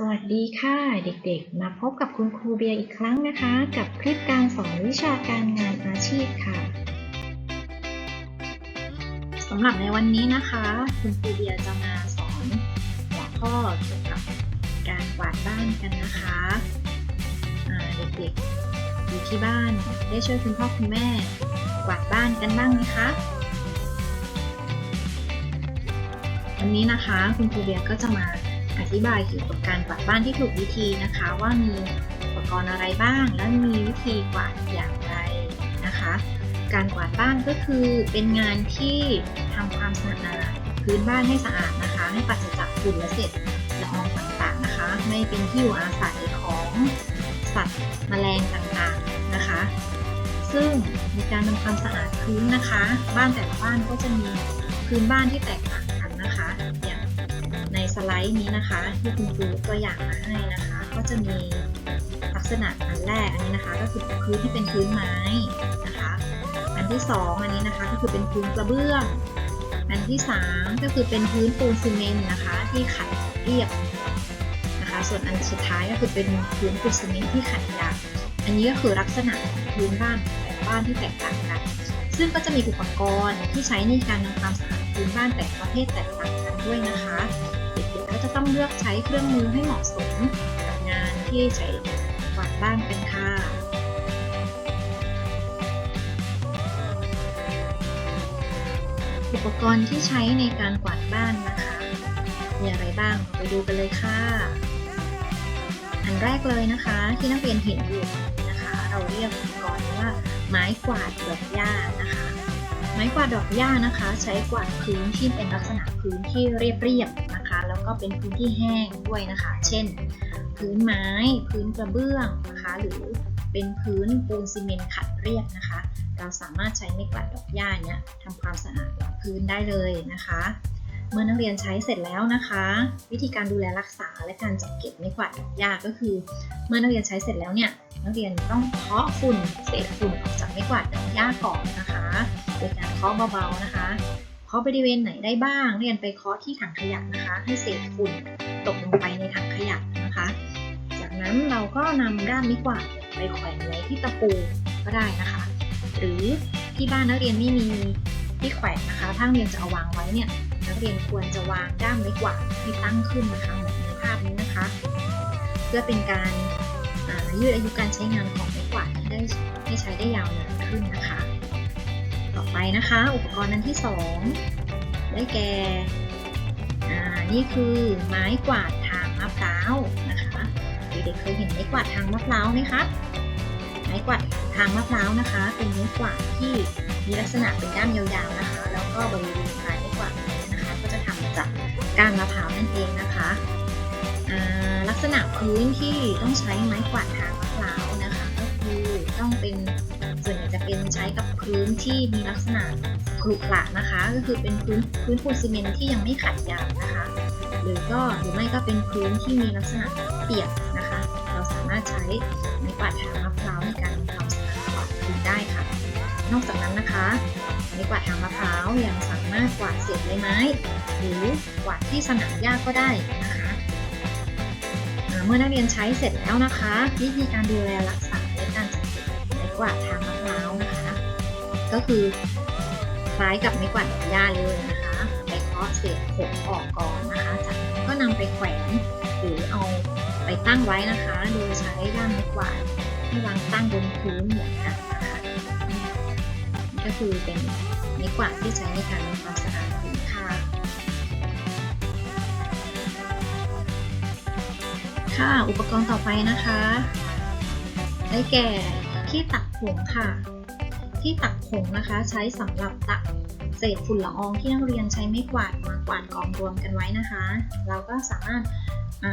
สวัสดีค่ะเด็กๆ มาพบกับคุณครูเบียร์อีกครั้งนะคะ กับคลิปการสอนวิชาการงานอาชีพค่ะสำหรับในวันนี้นะคะ คุณครูเบียร์จะมาสอนหัวข้อเกี่ยวกับการกวาดบ้านกันนะคะเด็กๆอยู่ที่บ้านได้ช่วยคุณพ่อคุณแม่กวาดบ้านกันบ้างไหมคะวันนี้นะคะคุณครูเบียร์ก็จะมา อธิบายเกี่ยวกับการกวาดบ้านที่ถูกวิธีนะคะ ว่ามีอุปกรณ์อะไรบ้าง และมีวิธีกวาดอย่างไรนะคะ การกวาดบ้านก็คือเป็นงานที่ทำความสะอาดพื้นบ้านให้สะอาดนะคะ ให้ปราศจากฝุ่นและเศษละอองต่างๆนะคะ ไม่เป็นที่อยู่อาศัยของสัตว์แมลงต่างๆนะคะ ซึ่งมีการทำความสะอาดพื้นนะคะ บ้านแต่ละบ้านก็จะมีพื้นบ้านที่แตกต่าง สไลด์นี้นะคะที่คุณครูตัวอย่างมาให้นะคะ ก็จะมีลักษณะอันแรกอันนี้นะคะ ก็คือพื้นที่เป็นพื้นไม้นะคะ อันที่สองอันนี้นะคะก็คือเป็นพื้นกระเบื้อง อันที่สามก็คือเป็นพื้นปูนซีเมนต์นะคะที่ขัดเรียบนะคะ ส่วนอันสุดท้ายก็คือเป็นพื้นปูนซีเมนต์ที่ขัดหยาบอันนี้ก็คือลักษณะของพื้นบ้านแต่บ้านที่แตกต่างกัน ซึ่งก็จะมีอุปกรณ์ที่ใช้ในการทำความสะอาดพื้นบ้านแต่ประเภทแตกต่างกันด้วยนะคะ ต้องเลือกใช้เครื่องมือให้เหมาะสมกับงานที่ใช้กวาดบ้านเป็นค่ะอุปกรณ์ที่ใช้ในการกวาดบ้านนะคะ มีอะไรบ้างไปดูกันเลยค่ะ อันแรกเลยนะคะ ที่นักเรียนเห็นอยู่นะคะ เราเรียกอุปกรณ์ว่าไม้กวาดดอกหญ้านะคะ ไม้กวาดดอกหญ้านะคะ ใช้กวาดพื้นที่เป็นลักษณะพื้นที่เรียบๆนะคะแล้ว ก็เป็นพื้นที่แห้งด้วยนะคะ เช่น พื้นไม้ พื้นกระเบื้องนะคะ หรือเป็นพื้นปูนซีเมนต์ขัดเรียบนะคะ เราสามารถใช้ไม้กวาดดอกหญ้าเนี่ยทำความสะอาดพื้นได้เลยนะคะ เมื่อนักเรียนใช้เสร็จแล้วนะคะ วิธีการดูแลรักษาและการจัดเก็บไม้กวาดดอกหญ้าก็คือ เมื่อนักเรียนใช้เสร็จแล้วเนี่ยนักเรียนต้องเคาะฝุ่นเศษฝุ่นออกจากไม้กวาดดอกหญ้าก่อนนะคะโดยการเคาะเบาๆนะคะ เคาะบริเวณไหนได้บ้างเรียนไปเคาะที่ถังขยะนะคะ ให้เศษฝุ่นตกลงไปในถังขยะนะคะ จากนั้นเราก็นำด้ามไม้กวาดไปแขวนไว้ที่ตะปูก็ได้นะคะ หรือที่บ้านนักเรียนไม่มีที่แขวนนะคะถ้าเรียนจะเอาวางไว้เนี่ยนักเรียนควรจะวางด้ามไม้กวาดให้ตั้งขึ้นนะคะเหมือนในภาพนี้นะคะ เพื่อเป็นการยืดอายุการใช้งานของไม้กวาดให้ได้ให้ใช้ได้ยาวนานขึ้นนะคะ ไปนะคะ อุปกรณ์นั้นที่สองได้แก่นี่คือไม้กวาดทางมะพร้าวนะคะเด็กๆเคยเห็นไม้กวาดทางมะพร้าวไหมคะไม้กวาดทางมะพร้าวนะคะ เป็นไม้กวาดที่มีลักษณะเป็นด้ามยาวๆนะคะ แล้วก็บริเวณปลายไม้กวาดนะคะ ก็จะทำมาจากก้านมะพร้าวนั่นเองนะคะลักษณะพื้นที่ต้องใช้ไม้กวาดทางมะพร้าวนะคะ ก็คือต้องเป็นส่วนใหญ่จะเป็นใช้กับ พื้นที่มีลักษณะขรุขระนะคะ ก็คือเป็นพื้นพื้นปูนซีเมนต์ที่ยังไม่ขัดยางนะคะ หรือก็หรือไม่ก็เป็นพื้นที่มีลักษณะเปียกนะคะ เราสามารถใช้ไม้กวาดทางมะพร้าวในการทำความสะอาดกวาดพื้นได้ค่ะ นอกจากนั้นนะคะไม้กวาดทางมะพร้าวยังสามารถกวาดเศษใบไม้ หรือกวาดที่สนามหญ้าก็ได้นะคะ เมื่อนักเรียนใช้เสร็จแล้วนะคะ วิธีการดูแลรักษาและการจัดเก็บไม้กวาดทางมะพร้าวนะคะ ก็คือคล้ายกับไม้กวาดดอกหญ้าเลยนะคะไปเคาะเศษผงออกก่อนนะคะ จากนั้นก็นำไปแขวนหรือเอาไปตั้งไว้นะคะ โดยใช้ด้ามไม้กวาดที่วางตั้งบนพื้นเหมือนกันนะคะก็คือเป็นไม้กวาดที่ใช้ในการทำความสะอาดพื้นค่ะค่ะอุปกรณ์ต่อไปนะคะ ได้แก่ที่ตักผงค่ะ ที่ตักผงนะคะ ใช้สำหรับตักเศษฝุ่นละอองที่นักเรียนใช้ไม้กวาดมากวาดกองรวมกันไว้นะคะ เราก็สามารถ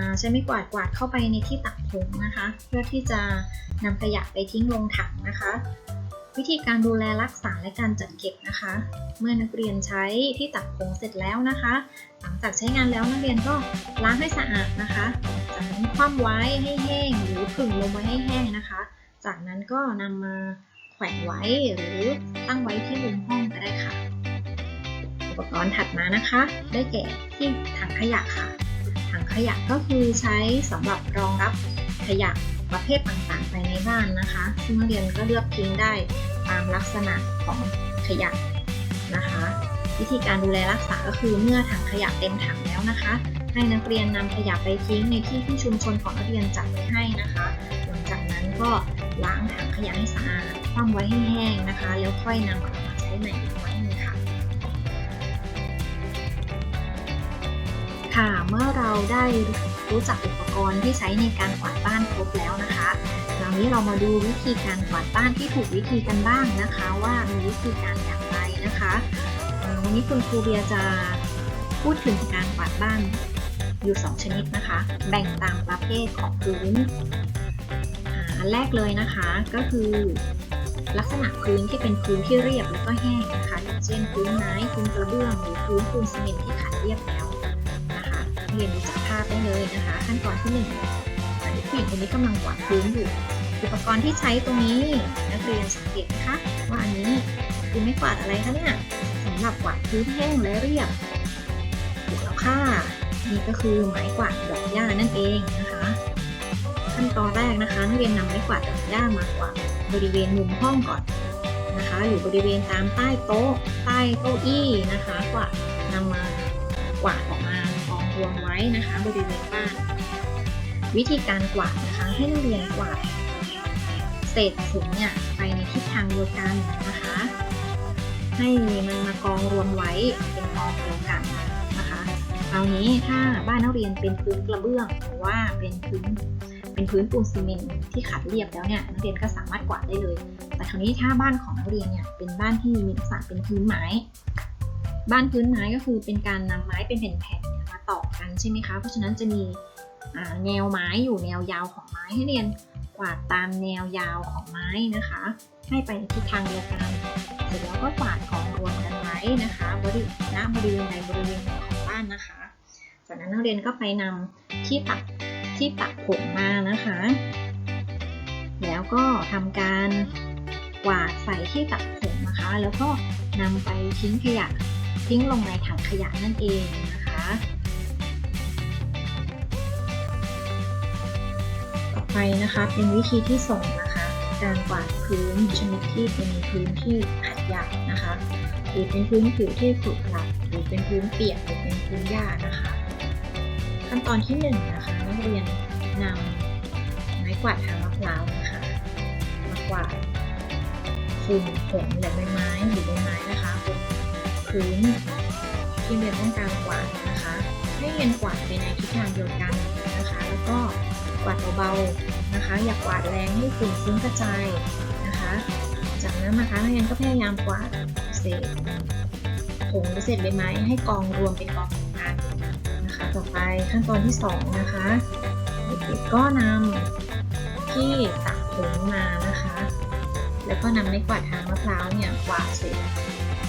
าใช้ไม้กวาดกวาดเข้าไปในที่ตักผงนะคะ เพื่อที่จะนำขยะไปทิ้งลงถังนะคะ วิธีการดูแลรักษาและการจัดเก็บนะคะ เมื่อนักเรียนใช้ที่ตักผงเสร็จแล้วนะคะ หลังจากใช้งานแล้วนักเรียนก็ล้างให้สะอาดนะคะจากนั้นคว่ำไว้ให้แห้งหรือผึ่งลงไว้ให้แห้งนะคะ จากนั้นก็นำมา แขวนไว้หรือตั้งไว้ที่มุมห้องก็ได้ค่ะ อุปกรณ์ถัดมานะคะ ได้แก่ที่ถังขยะค่ะ ถังขยะก็คือใช้สำหรับรองรับขยะประเภทต่างๆภายในบ้านนะคะ ซึ่งนักเรียนก็เลือกทิ้งได้ตามลักษณะของขยะนะคะ วิธีการดูแลรักษาก็คือเมื่อถังขยะเต็มถังแล้วนะคะ ให้นักเรียนนำขยะไปทิ้งในที่ที่ชุมชนของนักเรียนจัดไว้ให้นะคะ หลังจากนั้นก็ ล้างถังขยะให้สะอาดคว่ำไว้ให้แห้งนะคะ แล้วค่อยนำกลับมาใช้ใหม่อีกครั้งหนึงค่ะ ค่ะ เมื่อเราได้รู้จักอุปกรณ์ที่ใช้ในการกวาดบ้านครบแล้วนะคะคราวนี้เรามาดูวิธีการกวาดบ้านที่ถูกวิธีกันบ้างนะคะ ว่ามีวิธีการอย่างไรนะคะวันนี้คุณครูเบียจะพูดถึงการกวาดบ้านอยู่ 2 ชนิดนะคะ แบ่งตามประเภทของพื้น นแรกเลยนะคะ ก็คือลักษณะพื้นที่เป็นพื้นที่เรียบแล้วก็แห้งนะคะอย่างเช่นพื้นไม้พื้นกระเบื้องหรือพื้นปูนซีเมนต์ที่ขัดเรียบแล้วนะคะเรียนดูจากภาพได้เลยนะคะ ขั้นตอนที่หนึ่งอ่าเด็กผู้หญิงคนนี้กำลังกวาดพื้นอยู่อุปกรณ์ที่ใช้ตรงนี้นักเรียนสังเกตนะคะว่าอันนี้คือไม่กวาดอะไรคะเนี่ยสำหรับกวาดพื้นแห้งและเรียบถูกแล้วค่ะนี่ก็คือไม้กวาดดอกหญ้านั่นเองนะคะ ขั้นตอนแรกนะคะ นักเรียนนำไม้กวาดดอกหญ้ามากวาดบริเวณมุมห้องก่อนนะคะหรือบริเวณตามใต้โต๊ะใต้เก้าอี้นะคะกวาดนำมากวาดออกมากองรวมไว้นะคะ บริเวณบ้าน วิธีการกวาดนะคะ ให้นักเรียนกวาดเศษฝุ่นเนี่ยไปในทิศทางเดียวกันนะคะ ให้มันมากองรวมไว้เป็นกองเดียวกันนะคะคราวนี้ถ้าบ้านนักเรียนเป็นพื้นกระเบื้องหรือว่าเป็นพื้น เป็นพื้นปูนซีเมนต์ที่ขัดเรียบแล้วเนี่ยนักเรียนก็สามารถกวาดได้เลย แต่คราวนี้ถ้าบ้านของนักเรียนเนี่ยเป็นบ้านที่มีลักษณะเป็นพื้นไม้ บ้านพื้นไม้ก็คือเป็นการนำไม้เป็นแผ่นๆมาต่อกันใช่ไหมคะ เพราะฉะนั้นจะมีแนวไม้อยู่แนวยาวของไม้ให้เรียนกวาดตามแนวยาวของไม้นะคะ ให้ไปในทิศทางเดียวกันเสร็จแล้วก็กวาดกองรวมกันไว้นะคะบริณบริเวณใดบริเวณของบ้านนะคะ จากนั้นนักเรียนก็ไปนำที่ตัก ที่ตักผงมานะคะ แล้วก็ทำการกวาดใส่ที่ตักผงนะคะ แล้วก็นำไปทิ้งขยะทิ้งลงในถังขยะนั่นเองนะคะต่อไปนะคะเป็นวิธีที่สองนะคะ การกวาดพื้นชนิดที่เป็นพื้นที่ขัดหยาบนะคะหรือเป็นพื้นผิวที่ขรุขระหรือเป็นพื้นเปียกหรือเป็นพื้นหญ้านะคะ ขั้นตอนที่หนึ่งนะคะนักเรียนนำไม้กวาดทางมะพร้าวนะคะมากวาดฝุ่นผงหรือใบไม้หรือใบไม้นะคะบนพื้นที่เรียนต้องการกวาดนะคะ ให้เรียนกวาดไปในทิศทางเดียวกันนะคะ แล้วก็กวาดเบาๆนะคะ อย่ากวาดแรงให้ฝุ่นฟุ้งกระจายนะคะ จากนั้นนะคะนักเรียนก็พยายามกวาดเศษผงหรือเศษใบไม้ให้กองรวมเป็นกอง ต่อไปขั้นตอนที่สองนะคะเด็กๆก็นำที่ตักผงมานะคะ แล้วก็นำไม้กวาดทางมะพร้าวเนี่ยกวาดเศษ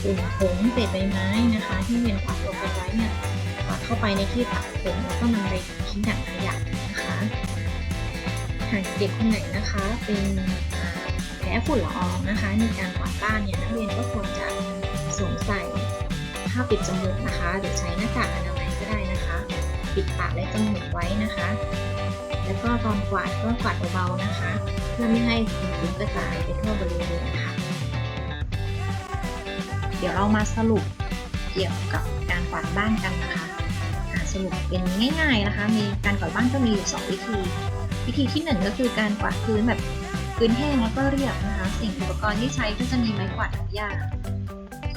ฝุ่นผงเศษใบไม้นะคะ ที่เวียนกวาดรวมกันไว้เนี่ยกวาดเข้าไปในที่ตักผงแล้วก็นำไปทิ้งถังขยะนะคะหากเด็กคนไหนนะคะ เป็นแพ้ฝุ่นละอองนะคะ ในการกวาดบ้านเนี่ยนักเรียนก็ควรจะสวมใส่ผ้าปิดจมูกนะคะ หรือใช้หน้ากากอนามัยก็ได้นะคะ ปิดปากและจมูกไว้นะคะ แล้วก็ตอนกวาดก็กวาดเบาๆนะคะ เพื่อไม่ให้ฝุ่นกระจายไปทั่วบริเวณค่ะ เดี๋ยวเรามาสรุปเกี่ยวกับการกวาดบ้านกันนะคะสรุปเป็นง่าย ๆนะคะ มีการกวาดบ้านก็มีอยู่สองวิธี วิธีที่หนึ่งก็คือการกวาดพื้นแบบพื้นแห้งแล้วก็เรียบนะคะ สิ่งอุปกรณ์ที่ใช้ก็จะมีไม้กวาดทางหญ้า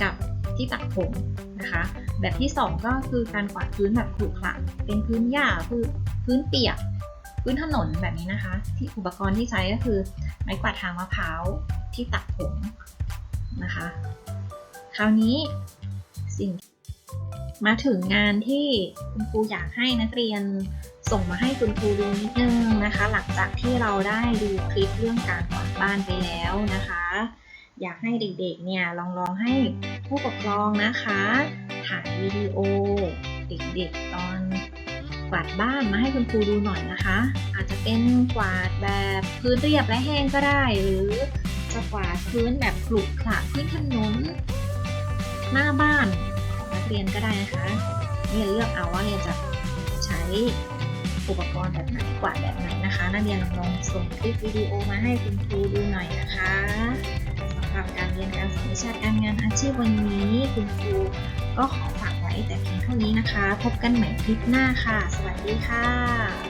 กับที่ตักผงนะคะ แบบที่สองก็คือการกวาดพื้นแบบขรุขระเป็นพื้นหญ้าพื้นพื้นเปียก พื้นถนนแบบนี้นะคะ ที่อุปกรณ์ที่ใช้ก็คือไม้กวาดทางมะพร้าวที่ตักผงนะคะ คราวนี้สิ่งมาถึงงานที่คุณครูอยากให้นักเรียนส่งมาให้คุณครูดูนิดนึงนะคะ หลังจากที่เราได้ดูคลิปเรื่องการกวาดบ้านไปแล้วนะคะ อยากให้เด็กๆเนี่ยลองลองให้ผู้ปกครองนะคะ ถ่ายวิดีโอ เด็กๆตอนกวาดบ้านมาให้คุณครูดูหน่อยนะคะ อาจจะเป็นกวาดแบบพื้นเรียบและแห้งก็ได้ หรือจะกวาดพื้นแบบขรุขระพื้นถนนหน้าบ้านของนักเรียนก็ได้นะคะเรียเลือกเอาว่าเรียจะใช้อุปกรณ์แบบไหนกวาดแบบไหนนะคะ นักเรียนลองส่งคลิปวิดีโอมาให้คุณครูดูหน่อยนะคะำหรับการเรียนการสอนวิชาการงานอาชีพวันนี้ คุณครูก็ขอฝากไว้แต่เพียงเท่านี้นะคะ พบกันใหม่คลิปหน้าค่ะ สวัสดีค่ะ